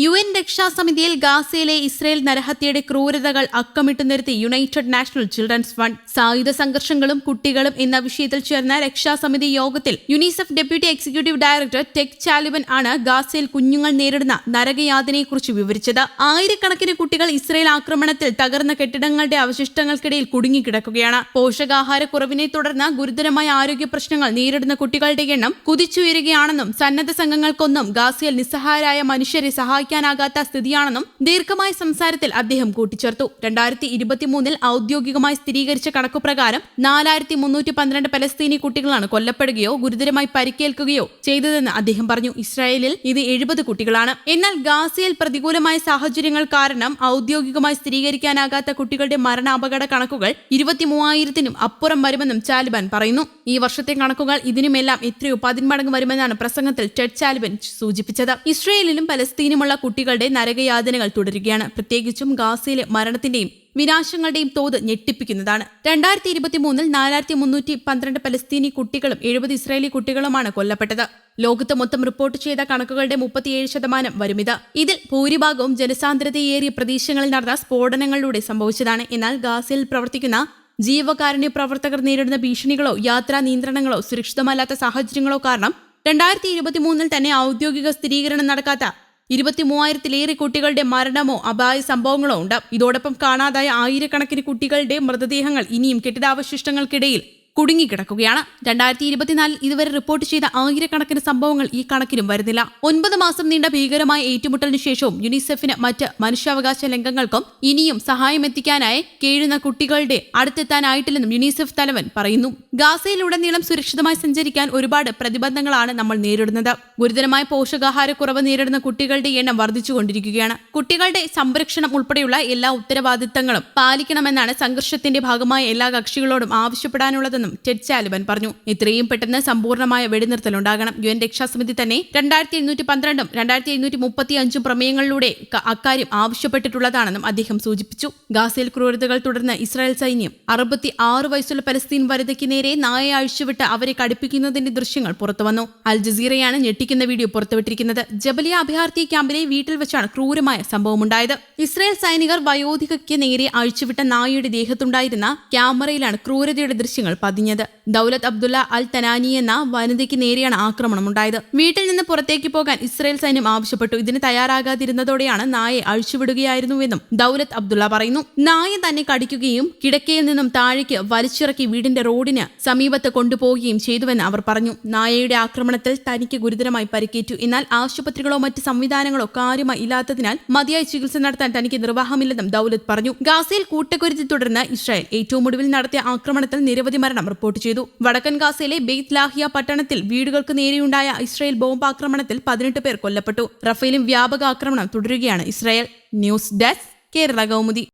U N രക്ഷാസമിതിയിൽ ഗാസയിലെ Israel നരഹത്യയുടെ ക്രൂരതകൾ അക്കമിട്ടു നിർത്തി United national children's fund. സായുധ സംഘർഷങ്ങളും കുട്ടികളും എന്ന വിഷയത്തിൽ ചേർന്ന രക്ഷാ സമിതി യോഗത്തിൽ UNICEF deputy executive director Ted Chaiban ആണ് ഗാസയിൽ കുഞ്ഞുങ്ങൾ നേരിടുന്ന നരകയാതനയെക്കുറിച്ച് വിവരിച്ചത്. ആയിരക്കണക്കിന് കുട്ടികൾ ഇസ്രയേൽ ആക്രമണത്തിൽ തകർന്ന കെട്ടിടങ്ങളുടെ അവശിഷ്ടങ്ങൾക്കിടയിൽ കുടുങ്ങിക്കിടക്കുകയാണ്. പോഷകാഹാരക്കുറവിനെ തുടർന്ന് ഗുരുതരമായ ആരോഗ്യ പ്രശ്നങ്ങൾ നേരിടുന്ന കുട്ടികളുടെ എണ്ണം കുതിച്ചുയരുകയാണെന്നും സന്നദ്ധ സംഘങ്ങൾക്കൊന്നും ഗാസയിൽ നിസ്സഹായരായ മനുഷ്യരെ സഹായിക്കാനാകാത്ത സ്ഥിതിയാണെന്നും ദീർഘമായ സംസാരത്തിൽ അദ്ദേഹം കൂട്ടിച്ചേർത്തു. രണ്ടായിരത്തി ഇരുപത്തിമൂന്നിൽ ഔദ്യോഗികമായി സ്ഥിരീകരിച്ച കണക്കുപ്രകാരം നാലായിരത്തി മുന്നൂറ്റി പന്ത്രണ്ട് പലസ്തീനി കുട്ടികളാണ് കൊല്ലപ്പെടുകയോ ഗുരുതരമായി പരിക്കേൽക്കുകയോ ചെയ്തതെന്ന് അദ്ദേഹം പറഞ്ഞു. ഇസ്രായേലിൽ ഇത് എഴുപത് കുട്ടികളാണ്. എന്നാൽ ഗാസയിൽ പ്രതികൂലമായ സാഹചര്യങ്ങൾ കാരണം ഔദ്യോഗികമായി സ്ഥിരീകരിക്കാനാകാത്ത കുട്ടികളുടെ മരണാപകട കണക്കുകൾ ഇരുപത്തിമൂവായിരത്തിനും അപ്പുറം വരുമെന്നും ചാലിബാൻ പറയുന്നു. ഈ വർഷത്തെ കണക്കുകൾ ഇതിനുമെല്ലാം എത്രയോ പതിന്മടങ്ങ് വരുമെന്നാണ് പ്രസംഗത്തിൽ ടെഡ് ചാലിബൻ സൂചിപ്പിച്ചത്. ഇസ്രയേലിലും പലസ്തീനുമുള്ള കുട്ടികളുടെ നരകയാതനകൾ തുടരുകയാണ്. പ്രത്യേകിച്ചും ഗാസയിലെ മരണത്തിന്റെയും വിനാശങ്ങളുടെയും തോത് ഞെട്ടിപ്പിക്കുന്നതാണ്. രണ്ടായിരത്തി ഇരുപത്തിമൂന്നിൽ നാലായിരത്തി മുന്നൂറ്റി പന്ത്രണ്ട് പലസ്തീനി കുട്ടികളും എഴുപത് ഇസ്രായേലി കുട്ടികളുമാണ് കൊല്ലപ്പെട്ടത്. ലോകത്ത് മൊത്തം റിപ്പോർട്ട് ചെയ്ത കണക്കുകളുടെ മുപ്പത്തിയേഴ് ശതമാനം വരുമിത. ഇതിൽ ഭൂരിഭാഗവും ജനസാന്ദ്രതയേറിയ പ്രദേശങ്ങളിൽ നടന്ന സ്ഫോടനങ്ങളിലൂടെ സംഭവിച്ചതാണ്. എന്നാൽ ഗാസയിൽ പ്രവർത്തിക്കുന്ന ജീവകാരുണ്യ പ്രവർത്തകർ നേരിടുന്ന ഭീഷണികളോ യാത്രാ നിയന്ത്രണങ്ങളോ സുരക്ഷിതമല്ലാത്ത സാഹചര്യങ്ങളോ കാരണം രണ്ടായിരത്തി ഇരുപത്തിമൂന്നിൽ തന്നെ ഔദ്യോഗിക സ്ഥിരീകരണം നടക്കാത്ത ഇരുപത്തി മൂവായിരത്തിലേറെ കുട്ടികളുടെ മരണമോ അപായ സംഭവങ്ങളോ ഉണ്ട്. ഇതോടൊപ്പം കാണാതായ ആയിരക്കണക്കിന് കുട്ടികളുടെ മൃതദേഹങ്ങൾ ഇനിയും കെട്ടിടാവശിഷ്ടങ്ങൾക്കിടയിൽ കുടുങ്ങിക്കിടക്കുകയാണ്. രണ്ടായിരത്തി ഇരുപത്തിനാലിൽ ഇതുവരെ റിപ്പോർട്ട് ചെയ്ത ആയിരക്കണക്കിന് സംഭവങ്ങൾ ഈ കണക്കിലും വരുന്നില്ല. ഒൻപത് മാസം നീണ്ട ഭീകരമായ ഏറ്റുമുട്ടലിന് ശേഷവും യുനിസെഫിന് മറ്റ് മനുഷ്യാവകാശ ലംഘങ്ങൾക്കും ഇനിയും സഹായം എത്തിക്കാനായി കേഴുന്ന കുട്ടികളുടെ അടുത്തെത്താനായിട്ടില്ലെന്നും യുനിസെഫ് തലവൻ പറയുന്നു. ഗാസയിലുടനീളം സുരക്ഷിതമായി സഞ്ചരിക്കാൻ ഒരുപാട് പ്രതിബന്ധങ്ങളാണ് നമ്മൾ നേരിടുന്നത്. ഗുരുതരമായ പോഷകാഹാരക്കുറവ് നേരിടുന്ന കുട്ടികളുടെ എണ്ണം വർദ്ധിച്ചുകൊണ്ടിരിക്കുകയാണ്. കുട്ടികളുടെ സംരക്ഷണം ഉൾപ്പെടെയുള്ള എല്ലാ ഉത്തരവാദിത്തങ്ങളും പാലിക്കണമെന്നാണ് സംഘർഷത്തിന്റെ ഭാഗമായ എല്ലാ കക്ഷികളോടും ആവശ്യപ്പെടാനുള്ളതെന്നും ടെഡ് ചാലിബൻ പറഞ്ഞു. ഇത്രയും പെട്ടെന്ന് സമ്പൂർണമായ വെടിനിർത്തലുണ്ടാകണം യു എൻ രക്ഷാസമിതി തന്നെ രണ്ടായിരത്തി എഴുന്നൂറ്റി പന്ത്രണ്ടും രണ്ടായിരത്തി എഴുന്നൂറ്റി മുപ്പത്തി അഞ്ചും പ്രമേയങ്ങളിലൂടെ അക്കാര്യം ആവശ്യപ്പെട്ടിട്ടുള്ളതാണെന്നും അദ്ദേഹം സൂചിപ്പിച്ചു. ഗാസയിൽ ക്രൂരതകൾ തുടർന്ന് ഇസ്രായേൽ സൈന്യം അറുപത്തി ആറ് വയസ്സുള്ള പലസ്തീൻ വനിതയ്ക്ക് നേരെ നായ അഴിച്ചുവിട്ട് അവരെ കടുപ്പിക്കുന്നതിന്റെ ദൃശ്യങ്ങൾ പുറത്തുവന്നു. അൽ ജസീറയാണ് ഞെട്ടിക്കുന്ന വീഡിയോ പുറത്തുവിട്ടിരിക്കുന്നത്. ജബലിയ അഭയാർത്ഥി ക്യാമ്പിലെ വീട്ടിൽ വെച്ചാണ് ക്രൂരമായ സംഭവമുണ്ടായത്. ഇസ്രായേൽ സൈനികർ വയോധികയ്ക്ക് നേരെ അഴിച്ചുവിട്ട നായയുടെ ദേഹത്തുണ്ടായിരുന്ന ക്യാമറയിലാണ് ക്രൂരതയുടെ ദൃശ്യങ്ങൾ പതിഞ്ഞത്. ദൌലത്ത് അബ്ദുള്ള അൽ തനാനി എന്ന വനിതയ്ക്ക് നേരെയാണ് ആക്രമണം ഉണ്ടായത്. വീട്ടിൽ നിന്ന് പുറത്തേക്ക് പോകാൻ ഇസ്രയേൽ സൈന്യം ആവശ്യപ്പെട്ടു. ഇതിന് തയ്യാറാകാതിരുന്നതോടെയാണ് നായെ അഴിച്ചുവിടുകയായിരുന്നുവെന്നും ദൌലത്ത് അബ്ദുള്ള പറയുന്നു. നായ തന്നെ കടിക്കുകയും കിടക്കയിൽ നിന്നും താഴേക്ക് വലിച്ചിറക്കി വീടിന്റെ റോഡിന് സമീപത്ത് കൊണ്ടുപോവുകയും ചെയ്തുവെന്ന് അവർ പറഞ്ഞു. നായയുടെ ആക്രമണത്തിൽ തനിക്ക് ഗുരുതരമായി പരിക്കേറ്റു. എന്നാൽ ആശുപത്രികളോ മറ്റ് സംവിധാനങ്ങളോ കാര്യമായി ഇല്ലാത്തതിനാൽ മതിയായ ചികിത്സ നടത്താൻ തനിക്ക് നിർവാഹമില്ലെന്നും ദൌലത്ത് പറഞ്ഞു. ഗാസയിൽ കൂട്ടക്കുരുതി തുടർന്ന് ഇസ്രായേൽ ഏറ്റവും ഒടുവിൽ നടത്തിയ ആക്രമണത്തിൽ നിരവധി മരണം റിപ്പോർട്ട് ചെയ്തു. വടക്കൻ ഗാസയിലെ ബെയ്ത് ലാഹിയ പട്ടണത്തിൽ വീടുകൾക്ക് നേരെയുണ്ടായ ഇസ്രായേൽ ബോംബ് ആക്രമണത്തിൽ പതിനെട്ട് പേർ കൊല്ലപ്പെട്ടു. റഫേലും വ്യാപക ആക്രമണം തുടരുകയാണ് Israel. News desk Kerala Kaumudi.